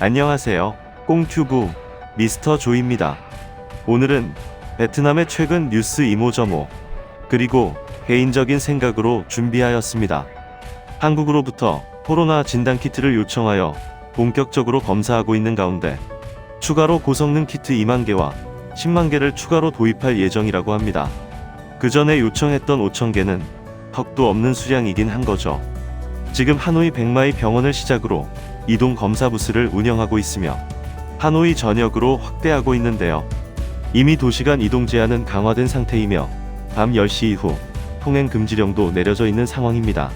안녕하세요. 꽁튜브 미스터 조입니다. 오늘은 베트남의 최근 뉴스 이모저모 그리고 개인적인 생각으로 준비하였습니다. 한국으로부터 코로나 진단 키트를 요청하여 본격적으로 검사하고 있는 가운데 추가로 고성능 키트 2만 개와 10만 개를 추가로 도입할 예정이라고 합니다. 그 전에 요청했던 5천 개는 턱도 없는 수량이긴 한 거죠. 지금 하노이 백마이 병원을 시작으로 이동 검사 부스를 운영하고 있으며 하노이 전역으로 확대하고 있는데요. 이미 도시간 이동 제한은 강화된 상태이며 밤 10시 이후 통행 금지령도 내려져 있는 상황입니다.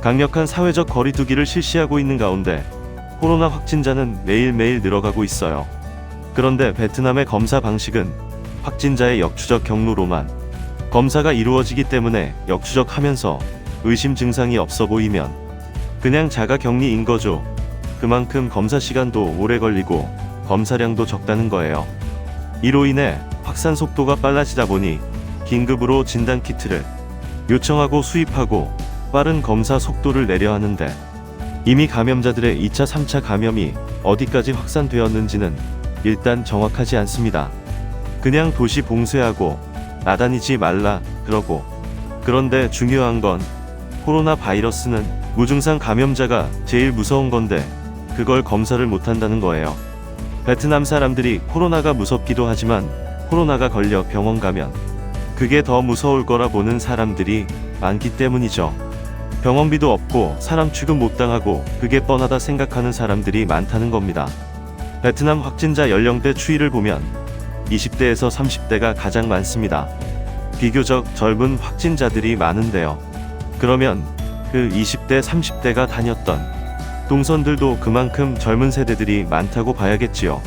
강력한 사회적 거리두기를 실시하고 있는 가운데 코로나 확진자는 매일매일 늘어가고 있어요. 그런데 베트남의 검사 방식은 확진자의 역추적 경로로만 검사가 이루어지기 때문에 역추적하면서 의심 증상이 없어 보이면 그냥 자가 격리인 거죠. 그만큼 검사 시간도 오래 걸리고 검사량도 적다는 거예요. 이로 인해 확산 속도가 빨라지다 보니 긴급으로 진단 키트를 요청하고 수입하고 빠른 검사 속도를 내려 하는데 이미 감염자들의 2차, 3차 감염이 어디까지 확산되었는지는 일단 정확하지 않습니다. 그냥 도시 봉쇄하고 나다니지 말라 그러고 그런데 중요한 건 코로나 바이러스는 무증상 감염자가 제일 무서운 건데 그걸 검사를 못한다는 거예요. 베트남 사람들이 코로나가 무섭기도 하지만 코로나가 걸려 병원 가면 그게 더 무서울 거라 보는 사람들이 많기 때문이죠. 병원비도 없고 사람 취급 못 당하고 그게 뻔하다 생각하는 사람들이 많다는 겁니다. 베트남 확진자 연령대 추이를 보면 20대에서 30대가 가장 많습니다. 비교적 젊은 확진자들이 많은데요. 그러면 그 20대, 30대가 다녔던 동선들도 그만큼 젊은 세대들이 많다고 봐야겠지요.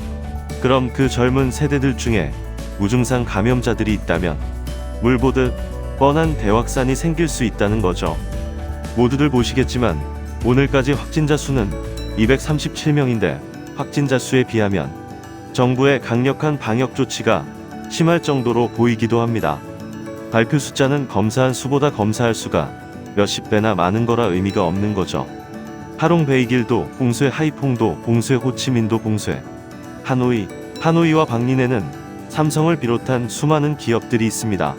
그럼 그 젊은 세대들 중에 무증상 감염자들이 있다면 물 보듯 뻔한 대확산이 생길 수 있다는 거죠. 모두들 보시겠지만 오늘까지 확진자 수는 237명인데 확진자 수에 비하면 정부의 강력한 방역 조치가 심할 정도로 보이기도 합니다. 발표 숫자는 검사한 수보다 검사할 수가 몇십 배나 많은 거라 의미가 없는 거죠. 하롱 베이길도 봉쇄 하이퐁도 봉쇄 호치민도 봉쇄 하노이 하노이와 박린에는 삼성을 비롯한 수많은 기업들이 있습니다.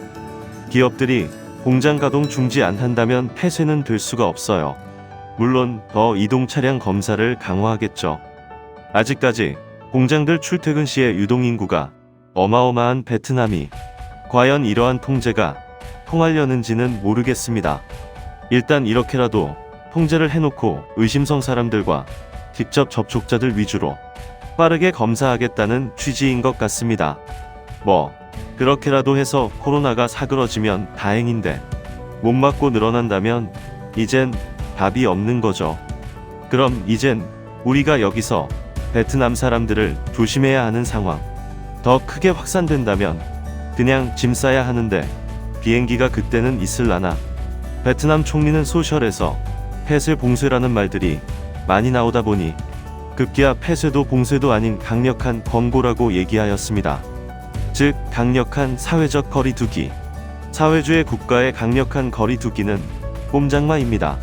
기업들이 공장 가동 중지 안 한다면 폐쇄는 될 수가 없어요. 물론 더 이동 차량 검사를 강화하겠죠. 아직까지 공장들 출퇴근 시의 유동 인구가 어마어마한 베트남이 과연 이러한 통제가 통하려는지는 모르겠습니다. 일단 이렇게라도 통제를 해놓고 의심성 사람들과 직접 접촉자들 위주로 빠르게 검사하겠다는 취지인 것 같습니다. 뭐, 그렇게라도 해서 코로나가 사그러지면 다행인데, 못 맞고 늘어난다면, 이젠 답이 없는 거죠. 그럼 이젠 우리가 여기서 베트남 사람들을 조심해야 하는 상황. 더 크게 확산된다면, 그냥 짐 싸야 하는데, 비행기가 그때는 있을라나. 베트남 총리는 소셜에서 폐쇄 봉쇄라는 말들이 많이 나오다 보니 급기야 폐쇄도 봉쇄도 아닌 강력한 권고라고 얘기하였습니다. 즉 강력한 사회적 거리두기. 사회주의 국가의 강력한 거리두기는 꼼장마입니다.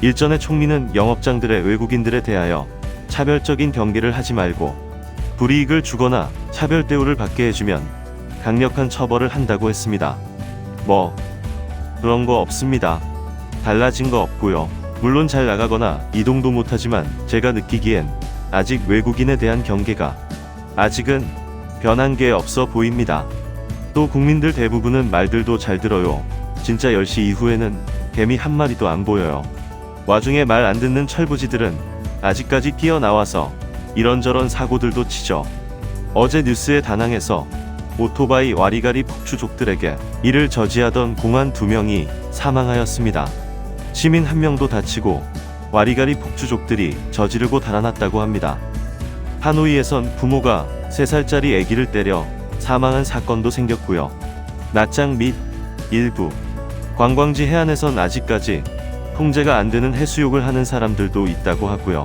일전에 총리는 영업장들의 외국인들에 대하여 차별적인 경계를 하지 말고 불이익을 주거나 차별 대우를 받게 해주면 강력한 처벌을 한다고 했습니다. 뭐 그런 거 없습니다. 달라진 거 없고요. 물론 잘 나가거나 이동도 못하지만 제가 느끼기엔 아직 외국인에 대한 경계가 아직은 변한 게 없어 보입니다. 또 국민들 대부분은 말들도 잘 들어요. 진짜 10시 이후에는 개미 한 마리도 안 보여요. 와중에 말 안 듣는 철부지들은 아직까지 뛰어나와서 이런저런 사고들도 치죠. 어제 뉴스에 다낭에서 오토바이 와리가리 폭주족들에게 이를 저지하던 공안 두 명이 사망하였습니다. 시민 한 명도 다치고 와리가리 폭주족들이 저지르고 달아났다고 합니다. 하노이에선 부모가 3살짜리 아기를 때려 사망한 사건도 생겼고요. 낮장 및 일부 관광지 해안에선 아직까지 통제가 안 되는 해수욕을 하는 사람들도 있다고 하고요.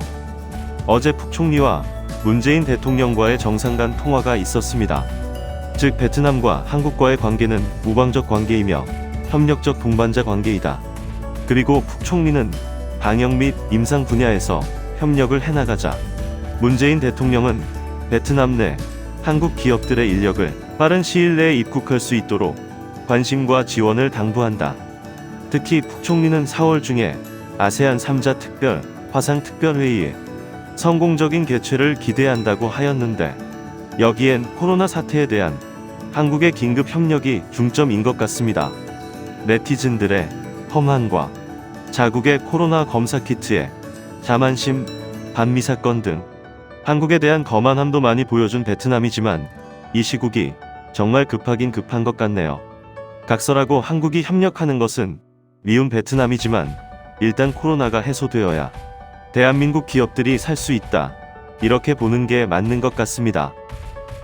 어제副총리와 문재인 대통령과의 정상 간 통화가 있었습니다. 즉 베트남과 한국과의 관계는 우방적 관계이며 협력적 동반자 관계이다. 그리고副총리는 방역 및 임상 분야에서 협력을 해나가자 문재인 대통령은 베트남 내 한국 기업들의 인력을 빠른 시일 내에 입국할 수 있도록 관심과 지원을 당부한다. 특히 푹 총리는 4월 중에 아세안 3자 특별 화상 특별회의에 성공적인 개최를 기대한다고 하였는데 여기엔 코로나 사태에 대한 한국의 긴급 협력이 중점인 것 같습니다. 네티즌들의 험한과 자국의 코로나 검사 키트에 자만심, 반미 사건 등 한국에 대한 거만함도 많이 보여준 베트남이지만 이 시국이 정말 급하긴 급한 것 같네요. 각설하고 한국이 협력하는 것은 미운 베트남이지만 일단 코로나가 해소되어야 대한민국 기업들이 살 수 있다. 이렇게 보는 게 맞는 것 같습니다.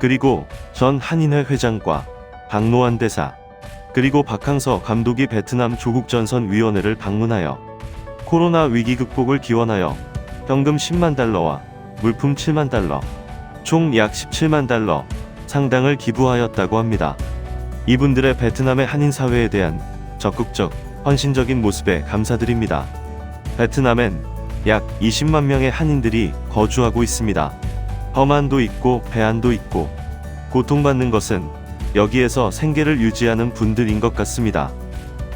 그리고 전 한인회 회장과 박노한 대사, 그리고 박항서 감독이 베트남 조국 전선 위원회를 방문하여 코로나 위기 극복을 기원하여 현금 10만 달러와 물품 7만 달러, 총 약 17만 달러 상당을 기부하였다고 합니다. 이분들의 베트남의 한인 사회에 대한 적극적, 헌신적인 모습에 감사드립니다. 베트남엔 약 20만 명의 한인들이 거주하고 있습니다. 험한도 있고 배한도 있고 고통받는 것은 여기에서 생계를 유지하는 분들인 것 같습니다.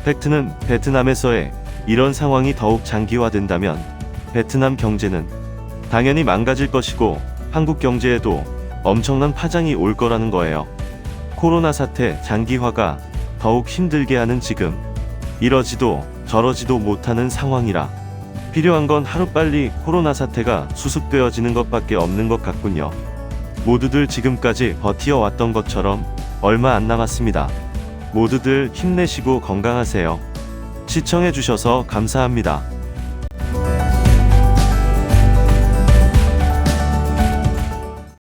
팩트는 베트남에서의 이런 상황이 더욱 장기화된다면 베트남 경제는 당연히 망가질 것이고 한국 경제에도 엄청난 파장이 올 거라는 거예요. 코로나 사태 장기화가 더욱 힘들게 하는 지금 이러지도 저러지도 못하는 상황이라 필요한 건 하루빨리 코로나 사태가 수습되어지는 것밖에 없는 것 같군요. 모두들 지금까지 버티어 왔던 것처럼 얼마 안 남았습니다. 모두들 힘내시고 건강하세요. 시청해주셔서 감사합니다.